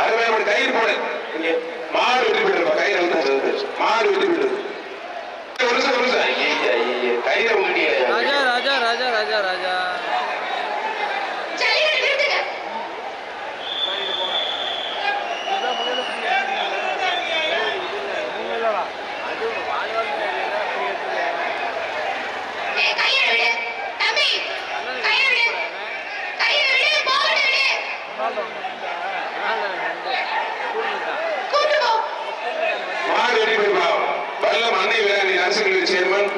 அருமையான மாடு கயிறு போடு. மாடு வெட்டி போயிடுறப்பா கயிறு வந்து மாடு வெட்டி போயிடுது ஒரு நிமிஷம் ஒரு நிமிஷம். கயிறை விட்டுட்டீங்க ராஜா ராஜா ராஜா ராஜா ராஜா ஜல்லிக்கட்டு நிறுத்துங்க ஏய் கையை விடு தம்பி கையை விடு கையை விடு போகட்டு விடு கூட்டு போ மாடு வெட்டி போயிருப்பா வல்லம் அன்னை வேளாண் அரசுகளின் சேர்மன்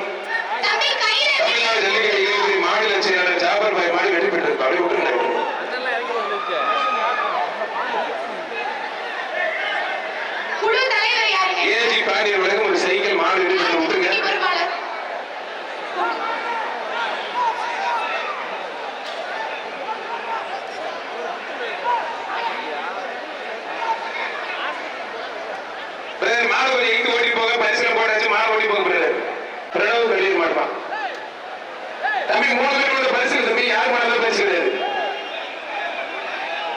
தம்பி கையை விடு தமிழ்நாடு ஜல்லிக்கட்டு இளைஞர் மாநில செயலாளர் ஜாபர் பாய் மாடு வெட்டி போயிட்டு அப்படியே விட்டுருங்க குழு தலைவர் யாருங்க ஏஜி பாண்டியன் வழங்கும் ஒரு சைக்கிள் மாடு வெட்டி போயிட்டு விட்டுருங்க துணை பொறுப்பாளர் பிரதர் மாடு கொஞ்சம் இங்கு ஓட்டி போக பரிசுல போட்டாச்சு மாடு ஓட்டி போக பிரதர் பிரணவ் கல்வியை மாடுவான் தம்பி மூணு பேர் கூட பரிசு தம்பி யார் மாடலும் பரிசு கிடையாது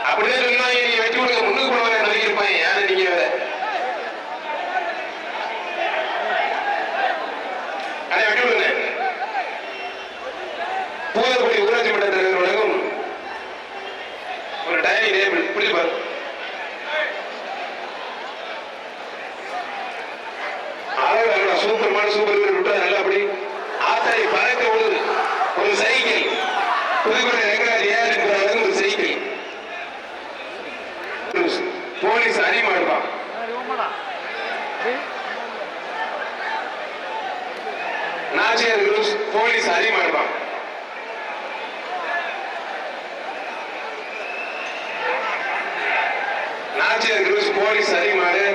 அப்படிதான் சொல்லுவாங்க நீங்க வெட்டி கொடுங்க முன்னுக்கு போனவங்க நடிகிருப்பாங்க யாரு நீங்க வேற அதை வெட்டி விடுங்க பூதக்குடி ஊராட்சி மன்ற தலைவர் வழங்கும் இப்படி இப்படி பாரு. அழகு அழகா சூப்பர் மாடு சூப்பர் வீரர் விட்டா நல்லா அப்படி ஆத்தாடி பறக்க விடுது ஒரு சைக்கிள் புதுக்கோட்டை ரெங்கராஜ் ஏஆர் இருக்கிறவங்க ஒரு சைக்கிள் போலீஸ் அறிமாடுவான் நாச்சியார் குரூஸ் போலீஸ் அறிமாடுவான் நாச்சியார் குரூஸ் போலீஸ் அறிமாடு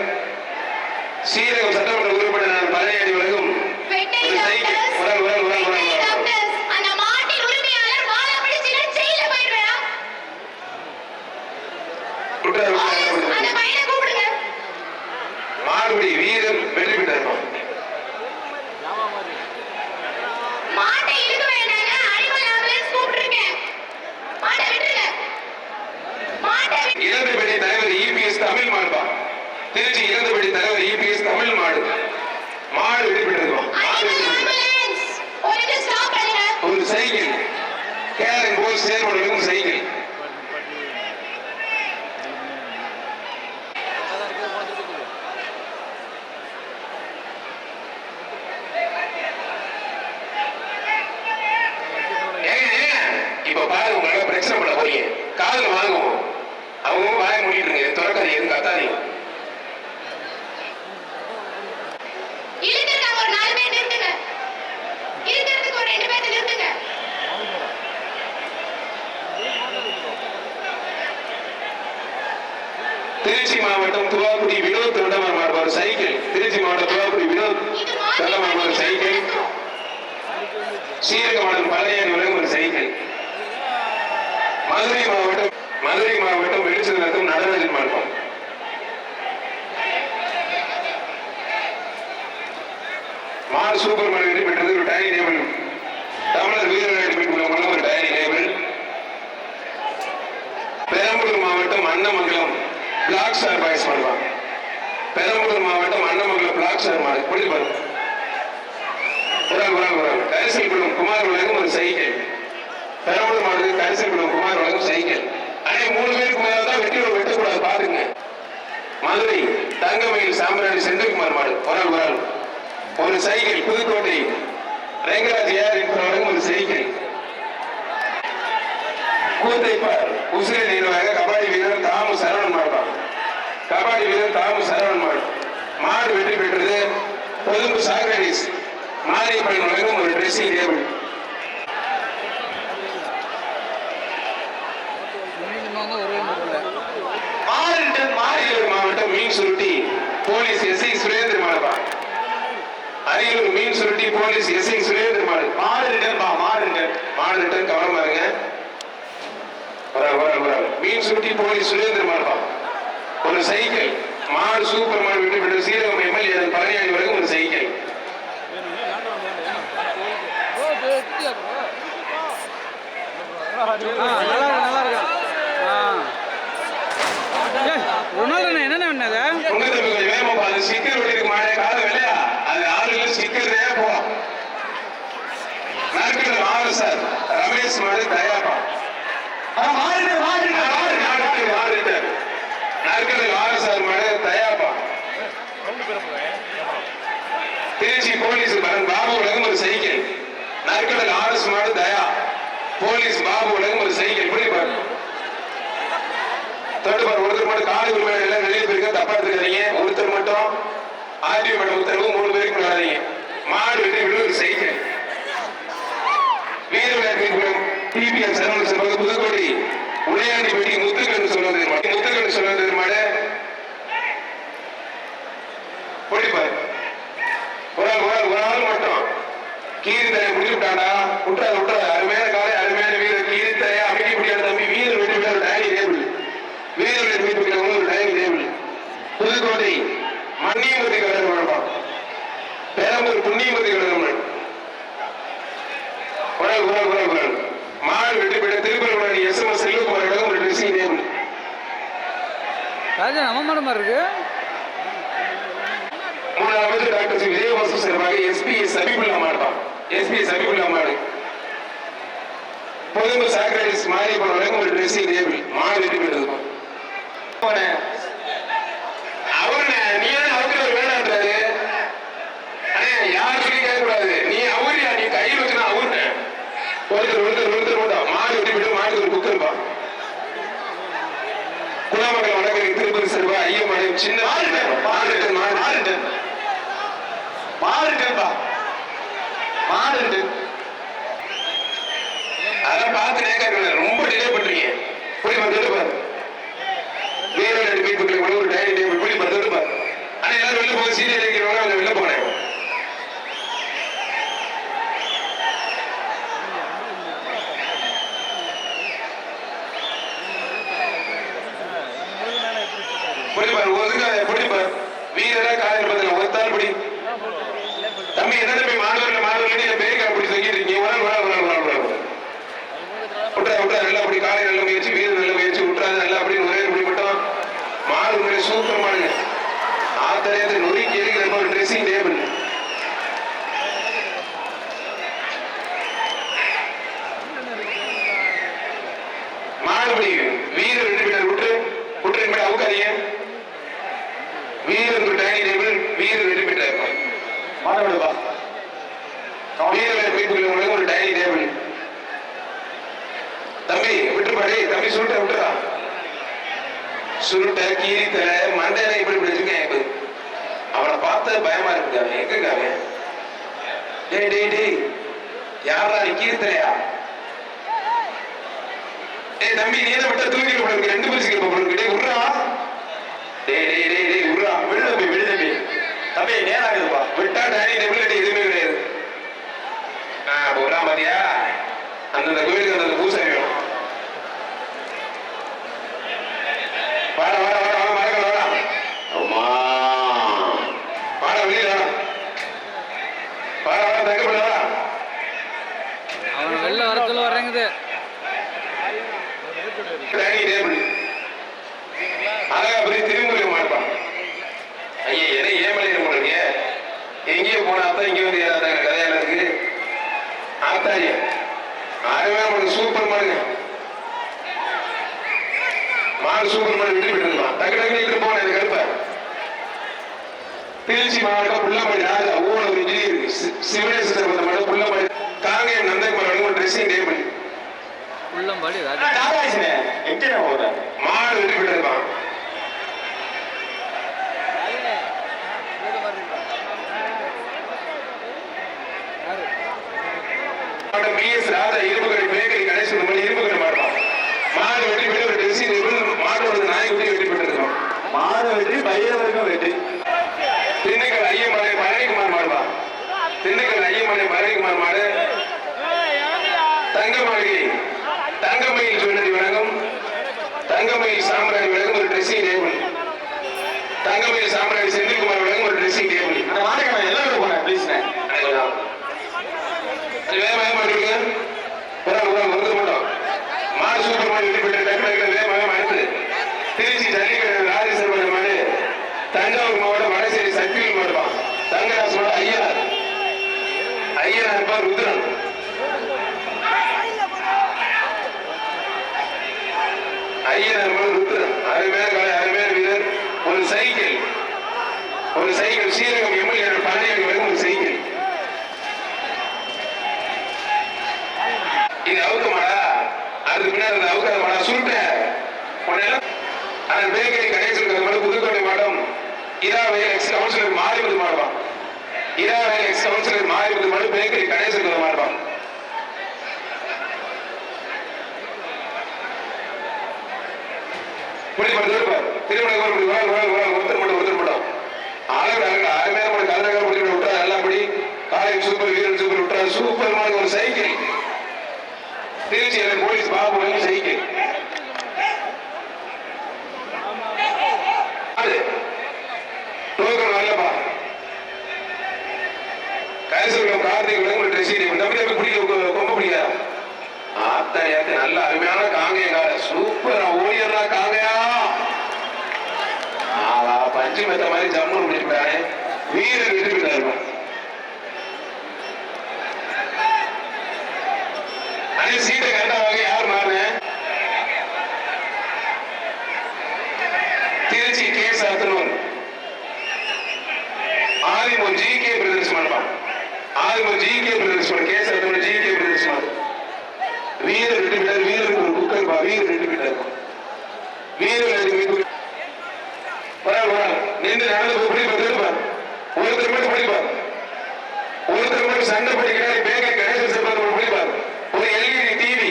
ஸ்ரீரங்கம் சட்டமன்ற உறுப்பினர் ஒரு சைக்கிள் டாக்டர்ஸ் உடல் உடல் டாக்டர்ஸ் அந்த மாட்டின் உரிமையாளர் வாழை பிடிச்சிட்டு ஜெயில போயிடுவேன் விட்டார் அந்த பையனை கூப்பிடுங்க மாடுபடி வீரன் வெற்றி பெற்றார் மாட்டை இழுக்க வேண்டாங்க அனிமல் ஆம்புலன்ஸ் கூப்பிட்டுருக்கேன் மாட்டை விட்டுருங்க மாட்டை விட்டு இளந்தபடி தலைவர் இபிஎஸ் தமிழ் மாடுபா திருச்சி இளந்தபடி தலைவர் இபிஎஸ் தமிழ் மாடு. மாடு. ஆம்புலன்ஸ். ஒரு சைக்கிள். கேரன் போல் செயல்படுவதும் சைக்கிள் ஏங்க, ஏங்க, இப்ப பாருங்க உங்களால பிரச்சனை பண்ண போறீங்க காதுல வாங்குவோம் அவங்க வாய மூடிட்டுருங்க திறக்காதீங்க எதுவும் கத்தாதீங்க இழுக்கிறதுக்கு ஒரு நாலு பேர் நிறுத்துங்க இழுக்கிறதுக்கு ஒரு ரெண்டு பேர் நிறுத்துங்க திருச்சி மாவட்டம் துவாக்குடி வினோத் தொண்டமார் மாறுவார் சைக்கிள். திருச்சி மாவட்டம் துவாக்குடி வினோத் இது தொண்டமார் மாட்டை சைக்கிள். ஸ்ரீரங்கமாடன் பழனியாடி வழங்கும் ஒரு சைக்கிள். மதுரை மாவட்டம் மதுரை மாவட்டம் வெளிச்சல் நடத்தும் நடராஜன் மாடுவார் மார் சூப்பர் மார்க்கெட் பெற்றது ஒரு டைனிங் டேபிள். தமிழர் வீரர்கள் விளையாட்டு பெற்றுள்ள மூலம் ஒரு டைனிங் டேபிள். பெரம்பலூர் மாவட்டம் அன்னமங்கலம். பிளாக் ஸ்டார் பாய்ஸ் பண்ணுவாங்க. பெரம்பலூர் மாவட்டம் அன்னமங்கலம் பிளாக் ஸ்டார் மாதிரி புரிஞ்சு பாருங்க உரால் உரால் உரால் கரிசல் குளம் குமார் வழங்கும் ஒரு சைக்கிள். பெரம்பலூர் மாவட்டத்துக்கு கரிசல் குளம் குமார் வழங்கும் சைக்கிள். அதே மூணு பேருக்கு மேல தான் வெற்றி விட வெட்டக்கூடாது பாருங்க மதுரை தங்கமயில் சாம்பிராணி செந்தில்குமார் மாடு. உரால் உரால் ஒரு சைக்கிள் புதுக்கோட்டை. ரங்கராஜ் ஏஆர் என்பவர்களும் ஒரு சைக்கிள். கூத்தைப்பார் உசிரை நிர்வாக கபாடி வீரர் தாமு சரவணன் மாடுவான் கபாடி வீரர் தாமு சரவணன் மாடு. மாடு வெற்றி பெற்றது. கொழும்பு சாக்ரடிஸ் மாரியப்பன் வழங்கும் ஒரு ட்ரெஸ்ஸிங் டேபிள் ஒரே மாவட்டம் மீன் சுருட்டி போலீஸ் எஸ்ஐ சுரேந்திர மாடுவா அரியலூர் மீன் சுருட்டி போலீஸ் எஸ்ஐ ஐ மாடு. மாடு ரிட்டர்ன் பா மாடு ரிட்டர்ன் மாடு ரிட்டர்ன் கவனமா இருங்க. மீன் சுருட்டி போலீஸ் சுரேந்திர மாடுவா ஒரு சைக்கிள். மாடு சூப்பர் மாடு விட்டு சீரகம் எம்எல்ஏ பழனியாண்டி வரைக்கும் ஒரு சைக்கிள். என்னென்ன பண்ணது வேகமா அது சிக்கர் வெளியிருக்கு காலம் இல்லையா அது ஆளு இல்லை சிக்கர் போ. நாட்கள் ஆறு சார். ரமேஷ் மாடு தயாரா மாறிடு மாறிடு திருச்சி பாபு உலகம் ஒரு சைக்கிள் நற்கடல் ஆர்எஸ் மாடு தயா. போலீஸ் பாபு உலகம் ஒரு சைக்கிள் இப்படி பாரு பார் ஒருத்தர் மட்டும் காடு உரிமையாளர் எல்லாம் வெளியே போயிருக்க தப்பா எடுத்துக்காதீங்க. ஒருத்தர் மட்டும் ஆர்டிஓ மேடம் உத்தரவு மூணு பேருக்கு விடாதீங்க மாடு வெட்டி விடு ஒரு சைக்கிள் வீர விளையாட்டு டிபிஎம் சரவண சபை புதுக்கோடி. உடையாண்டிப்பட்டி முத்துக்கண்ணு சொல்லுவது முத்துக்கண்ணு சொல்லுவது மாடு? பொடிப்பார் ஒரு ஆள் ஒரு ஆள் ஒரு ஆள் மட்டும் கீரித்தலை முடிச்சு விட்டாண்டா விட்டுறாது விட்டுறாது அருமையான காலை அருமையான வீரர். கீரித்தலையா அமைதி முடியாத தம்பி வீரர் வெட்டி விட ஒரு டைனிங் டேபிள் வீரர் வெட்டி விட்டு ஒரு dining table Pudukkottai Manniyamoorthy colour வழக்கம் பெரம்பூர் புண்ணியமூர்த்தி கலர் குரல் குரல் குரல் குரல். மாடு வெட்டி விட Thirupparankudi S M S Selvakumar ஒரு ட்ரெஸ்ஸிங் டேபிள் ராஜா நம்ம மாடு மாதிரி இருக்கு. மூணாவது டாக்டர் விஜயவாசு சார்பாக எஸ்பி சபிபுல்லா மாடுதான் எஸ்பி சபிபுல்லா மாடு பொதும்பு சாக்ரடிஸ் மாறி போன வரைக்கும் ஒரு ட்ரெஸ்ஸிங் டேபிள் மாடு வெட்டி விடுறதுக்கும் அவரு நீ அவருக்கு ஒரு வேணான்றாரு அண்ணே யார் சொல்லி கேட்க கூடாது நீ அவரியா? நீ கையில் வச்சுனா அவருன்னு ஒருத்தர் ஒருத்தர் ஒருத்தர் மட்டும் மாடு வெட்டி விட்டு மாடு ஒரு குக்கர்பா குலாமங்கலம் வடக்கு திருப்பதி செல்வா ஐயமலை சின்ன மாடு மாடு மாடு மாறுட்டேன்பா மாடு இருக்கு அதெல்லாம் பார்த்து நேக்காரு ரொம்ப டிலே பண்றீங்க. புளி வந்து பாரு. வேற ரெண்டு பேர் கூட ஒரு டைரி டேபிள் புளி வந்து பாரு. ஆனா எல்லாரும் வெளில போக சீரியல் இருக்கிறவங்க அவங்க வெளில போனேன் புரிஞ்சு பாரு ஒதுங்க புரிஞ்சு பாரு வீரரா காலையில் பதில ஒருத்தால் படி தம்பி என்ன தம்பி மாணவர்கள் மாணவர்கள் என் பேருக்கு அப்படி சொல்லிட்டு இருக்கீங்க ஒரு நாள் ஒரு நாள் ஒரு நாள் ஒரு நாள் விட்டா நல்லா அப்படி காலை நல்ல முயற்சி வீடு நல்ல முயற்சி விட்டுறாது நல்லா அப்படின்னு ஒரே முடி மட்டும். மாடு முறை சூப்பர் மாடுங்க ஆத்தரையத்தை நொறுக்கி எரிக்கிற ஒரு ட்ரெஸ்ஸிங் டேபிள் மாடுபடி வீர ரெண்டு மீட்டர் விட்டு விட்டு ரெண்டு மீட்டர் அவுக்காதீங்க வீரர் ஒரு டைனிங் டேபிள் வீரர் ரெண்டு மீட்டர் இருக்கும் மாடு விடுப்பா வீரர் வீட்டுக்குள்ள ஒரு டைனிங் டேபிள் தம்பி விட்டுப்பாடி தம்பி சுருட்ட விட்டுறா சுருட்ட கீரித்தல மண்டையில இப்படி இப்படி வச்சிருக்கேன் இப்ப அவனை பார்த்து பயமா இருக்கு அவன். எங்க அவன்? டேய் டேய் டேய். யாரா நீ கீரித்தலையா டேய் தம்பி நீ என்ன விட்ட தூக்கி போடுறது ரெண்டு பரிசுக்கு போடுறது டேய் உர்றா. டேய் டேய் டேய் டேய் உர்றா. விடு தம்பி விடு தம்பி. தம்பி நேராகுதுப்பா விட்டா டைனிங் டேபிள் கிட்ட எதுவுமே கிடையாது. ஆ போறா மாதிரியா அந்தந்த கோயிலுக்கு அந்தந்த பூசாரி வேணும். வாடா வாடா வாடா வாடா மறக்கல வாடா அம்மா வாடா வெளியில வாடா வாடா வாடா தங்க பண்ண வாடா அவனை வெளில வர சொல்ல வரேங்குது டைனிங் டேபிள் அழகா போய் திருமுறை மாட்டான் ஐயா எதை ஏமலையில போடுறீங்க எங்கேயோ போன அத்தா இங்கே வந்து ஏறாதாங்க கதையால இருக்கு ஆத்தாடி ஆறுமே மாடு சூப்பர் மாடுங்க மாடு சூப்பர் மாடு வெற்றி பெற்றிருக்கலாம் டக்கு டக்கு இட்டு போன எனக்கு கருப்ப புள்ளமணி ராஜா ஊழல் ஒரு இன்ஜினியர் சிவனேஸ்வரர் வந்த மாடு புள்ளமணி காங்கேயம் நந்தகுமார் ஒரு ட்ரெஸ்ஸிங் டேபிள் உள்ளம்பாடி ராஜா டாடாயிச்சுனே எங்கே போற மாடு வெற்றி பெற்றிருக்கான் மாவட்டம் பி எஸ் ராஜா இரும்புகடை பேக்கரி கணேசன் இரும்புகடை மாடுதான் மாடு பெற்று ஒரு ட்ரெஸ்ஸிங் டேபிள் மாடோட நாய்க்குட்டி வெற்றி பெற்றிருக்கோம் மாடு வெற்றி பையவருக்கும் வெற்றி திண்டுக்கல் ஐயமலை பழனிக்குமார் மாடு. தங்க மாளிகை தங்கமயில் ஜுவல்லரி வழங்கும். தங்கமயில் சாம்ராணி வழங்கும் ஒரு ட்ரெஸ்ஸிங் டேபிள் தங்கமயில் சாம்ராணி செந்தில்குமார் வழங்கும் ஒரு ட்ரெஸ்ஸிங் டேபிள் அந்த மாட்டுக்கு போறேன் ப்ளீஸ்ண்ணே வேகமாக மாட்டிருங்க ஒரு ஒரு வந்து மாட்டோம் மாடு சூப்பர் மாடு வெற்றி பெற்று டக்கு வேகமாக அனுப்பு திருச்சி ஜல்லிக்கட்டு ராஜேஸ்வரர் மாடு. தஞ்சாவூர் மாவட்டம் வடசேரி சக்தியில் மாடுவான் தங்கராசோட ஐயனார். ஐயனார் பார் ருத்ரன். ஐயனார் பார் ருத்ரன். அருமையான காலை அருமையான வீரர். ஒரு சைக்கிள். ஒரு சைக்கிள். ஸ்ரீரங்கம் எம்எல்ஏ பழனியாக வரும் ஒரு சைக்கிள். இது அவுக்க மாடா அதுக்கு பின்னாடி அந்த அவுக்காத மாடா சுருட்ட உடனே அதன் பேக்கரி கணேசன் மாதிரி புதுக்கோட்டை மாடம் இராவையில் எக்ஸ் கவுன்சிலர் மாறிவது மாடுவான் இராவையில் எக்ஸ் கவுன்சிலர் மாறிவது மாடு பேக்கரி கணேசன் மாடுவான் புரியுது திருமணம் ஒருத்தர் மட்டும் ஒருத்தர் மட்டும். ஆளுநர் அழகு அருமையான ஒரு கலரக முடிவு விட்டா எல்லாப்படி காலை சூப்பர் வீரன் சூப்பர் விட்டா சூப்பர் ஒரு cycle. Trichy police Babu cycle அது டோக்கன் வரலப்பா கைசூரம் கார்த்திக் விளங்குற ட்ரெஸ் தம்பி தம்பி பிடிக்க கொம்ப பிடிக்காதா ஆத்தா ஏத்து நல்ல அருமையான காங்கைய காங்கையங்கார சூப்பர் ஓடிடுறா காங்கையா. ஆவா பஞ்சு மெத்த மாதிரி ஜம்முன்னு பிடிப்பாரு வீரர் வெற்றி பெற்றாரு அணி சீட்டை கண்டா வாங்க யார் மாறு Trichy K Sathanur Adhimoor G K brothers மண்டபம் Adhimoor G K brothers K Sathanur G K brothers மண்டபம் வீரர் ரெண்டு மீட்டர் வீரருக்கு ஒரு குக்கர் பா வீரர் ரெண்டு மீட்டர் வீரர் ரெண்டு மீட்டர் வராங்க வராங்க நின்று நடந்து போய் பிடிப்பா திருப்பா ஒருத்தர் மட்டும் பிடிப்பார் ஒரு மட்டும் சண்டை படிக்கிறாரு பேங்க கணேசன் செல்வார் ஒரு பிடிப்பார். ஒரு எல்இடி டிவி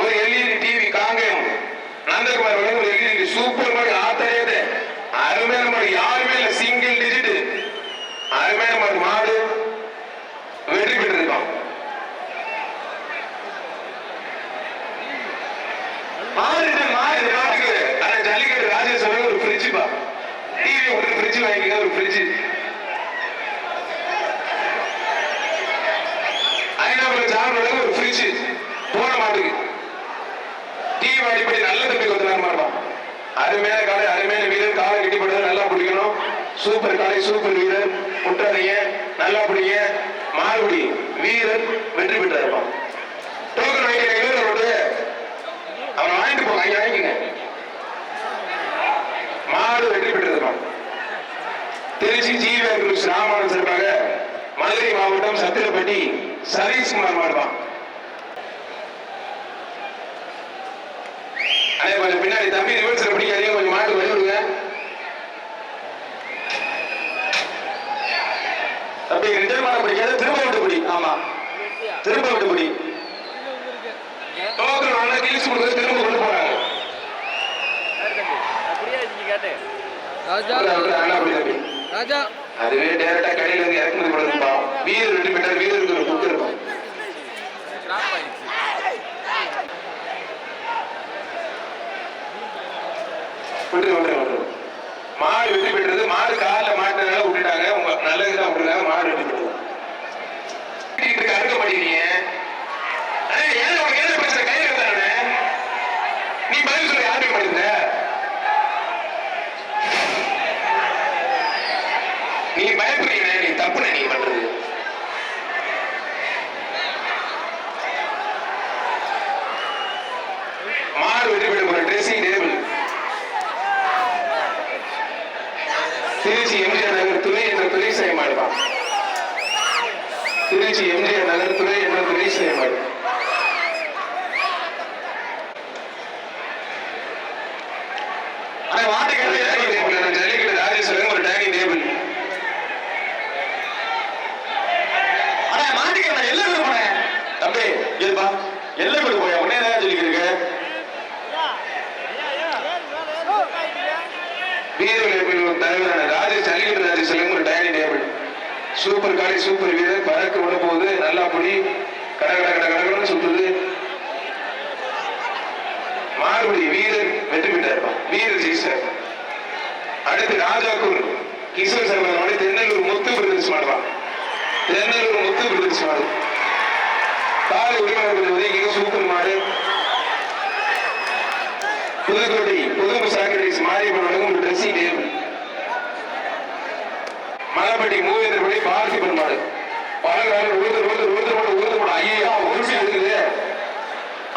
ஒரு எல்இடி டிவி காங்கயம். நந்தகுமார் வழங்க ஒரு எல்இடி சூப்பர் மாதிரி ஆத்தரையது அருமையான மாதிரி யாருமே இல்லை சிங்கிள் டிஜிட் அருமையான மாதிரி மாடு. வெற்றி பெற்று மாறிடு மாறிடு மாட்டுக்கு ஆனா ஜல்லிக்கட்டு ராஜேஷ் அவர்கள் ஒரு ஃப்ரிட்ஜ் பா டிவி ஒரு ஃப்ரிட்ஜ் வாங்கிக்க ஒரு ஃப்ரிட்ஜ் ஐநாபுரம் ஜான் ஒரு ஃப்ரிட்ஜ் போட மாட்டுக்கு டிவி அடிப்படை நல்ல தம்பி கொஞ்ச நேரம் மாட்டோம் அருமையான காலை அருமையான வீரர் காலை கட்டிப்படுறது நல்லா பிடிக்கணும். சூப்பர் காலை சூப்பர் வீரர் முட்டாதீங்க நல்லா பிடிங்க. மாறுபடி வீரர் வெற்றி பெற்றாருப்பான் டோக்கன் வாங்கிக்கிற வீரரோட அவன் வாங்கிட்டு போங்க ஐயா வாங்கிக்கங்க. மாடு வெற்றி பெற்றிருப்பான் திருச்சி ஜீவன் குரூஸ் மதுரை மாவட்டம் சத்திரப்பட்டி சதீஷ்குமார் மாடுவான் அதே கொஞ்சம் பின்னாடி தம்பி ரிவர்ஸ்ல பிடிக்காதீங்க கொஞ்சம் மாட்டு வழி விடுங்க தம்பி ரிட்டர்ன் பண்ண பிடிக்காது திரும்ப விட்டு பிடி. ஆமா. திரும்ப விட்டு பிடி. டோக்கன் நல்லா கிழிச்சு கொடுத்து திரும்ப கொண்டு போறாங்க ராஜா. ராஜா. அதுவே டேரக்டா கடையில இருந்து இறக்குமதி பண்ணுப்பா வீர் ரெண்டு மீட்டர் வீரருக்கு ஒரு புக்கு இருக்கும். மாடு வெட்டி பெற்றது மாடு காலில் மாட்டினால விட்டுட்டாங்க உங்க நல்லது தான் விட்டுருக்காங்க மாடு வெட்டி பெற்றது வீட்டுக்கு அறுக்க மாட்டேங்கிறீங்க. ஏன் உனக்கு என்ன பிரச்சனை கை வைத்தானே நீ பதில் சொல்ல யாருமே மாட்டேங்க நீ பயப்படுறீங்க நீ தப்புன நீ பண்றது மாடு வெற்றி பெற்ற போற dressing table Trichy MGR Nagar துறை என்ற துறை செய்ய மாட்டான் திருச்சி எம்ஜிஆர் நகர் துறை என்ற துறை செய்ய மாட்டான் ஆனா மாட்டுக்கு டைனிங் டேபிள் ஜல்லிக்கட்டு ராஜேஸ்வரன் ஒரு டைனிங் டேபிள் ஆனா மாட்டுக்கு நான் எல்லாம் விட போனேன் தம்பி இதுப்பா எல்லாம் விட போய் உடனே என்ன சொல்லிக்கிறீங்க வீரர்கள் பிரிவு தலைவரான ராஜேஷ் ஜல்லிக்கட்டு ராஜேஸ்வரன் ஒரு டைனிங் டேபிள் சூப்பர் காலை சூப்பர் வீரர். பறக்க விட போகுது நல்லா பிடி. கட கட கட கடகடன்னு சுத்துது. மாறுபடி வீரர் வெற்றி பெற்றார். வீரர் ஜெயிச்சார். அடுத்து ராஜாக்கூர் கிஷோர் சர்மனோட தென்னலூர் முத்து பிரதேசம் மாடுறான் தென்னலூர் முத்து பிரதேசம் மாடு. காலை உரிமையாளர்கள் உதவிக்கு சூப்பர் மாடு. புதுக்கோட்டை புது சாக்ரட்டிஸ் மாரியம்மன் வழங்கும் ட்ரெஸ்ஸிங் டேபிள் மலைப்பட்டி மூவேந்தர்படி பாரதி பெருமாள். பழங்கால ஒருத்தர் ஒருத்தர் ஒருத்தர் போட்டு ஒருத்தர் போட்டு. ஐயா நிமிஷம் இருக்குது.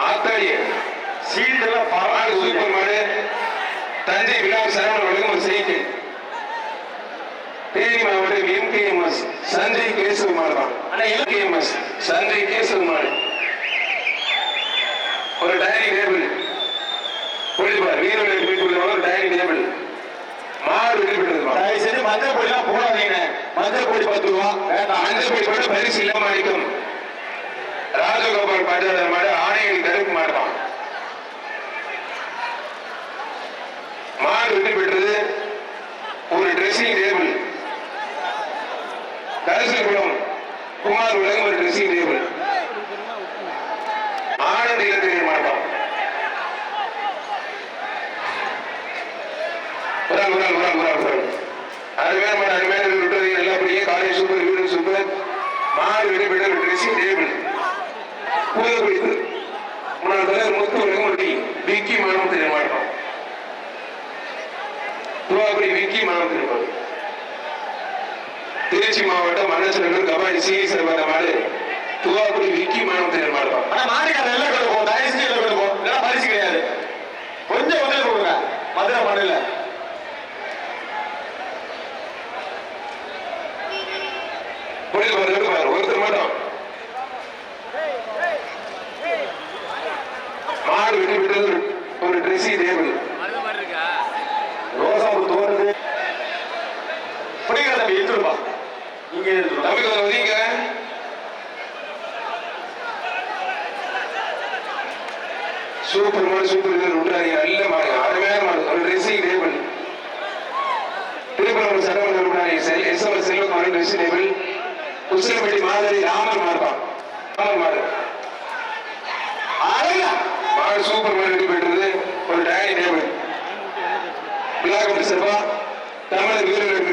ஆத்தாடி சீல்டு எல்லாம் மாடு பரவாயில்ல சூப்பர் மாடு தஞ்சை விழா சரவண வழங்கும் ஒரு செய்தி தேனி மாவட்டம் எம்கேஎம்எஸ் சஞ்சய் கேசவ மாடு தான். அண்ணா எல்லாம் எம்கேஎம்எஸ் சஞ்சய் கேசவ மாடு ஒரு டைனிங் டேபிள் புரியுதுபார் வீரர்கள் வீட்டுள்ள ஒரு டைனிங் டேபிள் பெற்றிருப்பான் தயவு செஞ்சு மஞ்சள் பொடிலாம் போடாதீங்க மஞ்சள் பொடி பத்து ரூபா. கூட பரிசு இல்லாம அளிக்கும் ராஜகோபால் பாட்டாளர் மாடு ஆணையடி கருப்பு மாடுதான். மாடு வெற்றி பெற்றது ஒரு ட்ரெஸ்ஸிங் டேபிள் கரிசல்குளம் குமார் விலங்கு ஒரு ட்ரெஸ்ஸிங் டேபிள் ஆனந்த் இலக்கிய மாட்டான் ஒரு ஆள், ஒரு ஆள், ஒரு ஆள், ஒரு ஆள், ஒரு ஆள். அருமையான மாடு அருமையான விட்டது நல்லபடியே காலேஜ் சூப்பர் வீடு சூப்பர். மாடு வெடி விட ட்ரெஸ்ஸிங் டேபிள். புதிய பிடித்து முன்னாள் தலைவர் முத்து வெங்கமட்டி விக்கி மானம் தெரிய மாட்டோம். துவாபுரி விக்கி மானம் தெரியும் திருச்சி மாவட்டம் மன்னச்சநல்லூர் கபாடி சி வந்த மாடு. துவாபுரி விக்கி மானம் தெரிய மாட்டோம். ஆனா மாட்டுக்கார எல்லாம் கொடுப்போம் தயவு எல்லாம் கொடுப்போம் இல்லைன்னா பரிசு கிடையாது. கொஞ்சம் உதவி கொடுங்க. மதுரை மண்ணில் புரியுது பாரு எடுத்து பாரு ஒருத்தர் மட்டும். மாடு வெட்டி விட்டது ஒரு ட்ரெஸ்ஸிங் டேபிள் மருந்து மாதிரி இருக்கா ரோசா ஒரு தோணுது பிடிக்கிற தம்பி? எடுத்துருப்பா இங்கே தம்பி கொஞ்சம் ஒதுங்க சூப்பர் மாடு சூப்பர் இது விட்டுறாங்க நல்ல மாடு அருமையான மாடு. ஒரு ட்ரெஸ்ஸிங் டேபிள் திருப்பூர் சட்டமன்ற செல் S M Selvakumar dressing table Usilampatti மாதிரி ராமர் மாறுப்பான் ராமர் மாடு மாடு சூப்பர் மாடு வெட்டி பெற்றது ஒரு டைனிங் விழா கொண்டு சார்பா தமிழக வீரர்கள்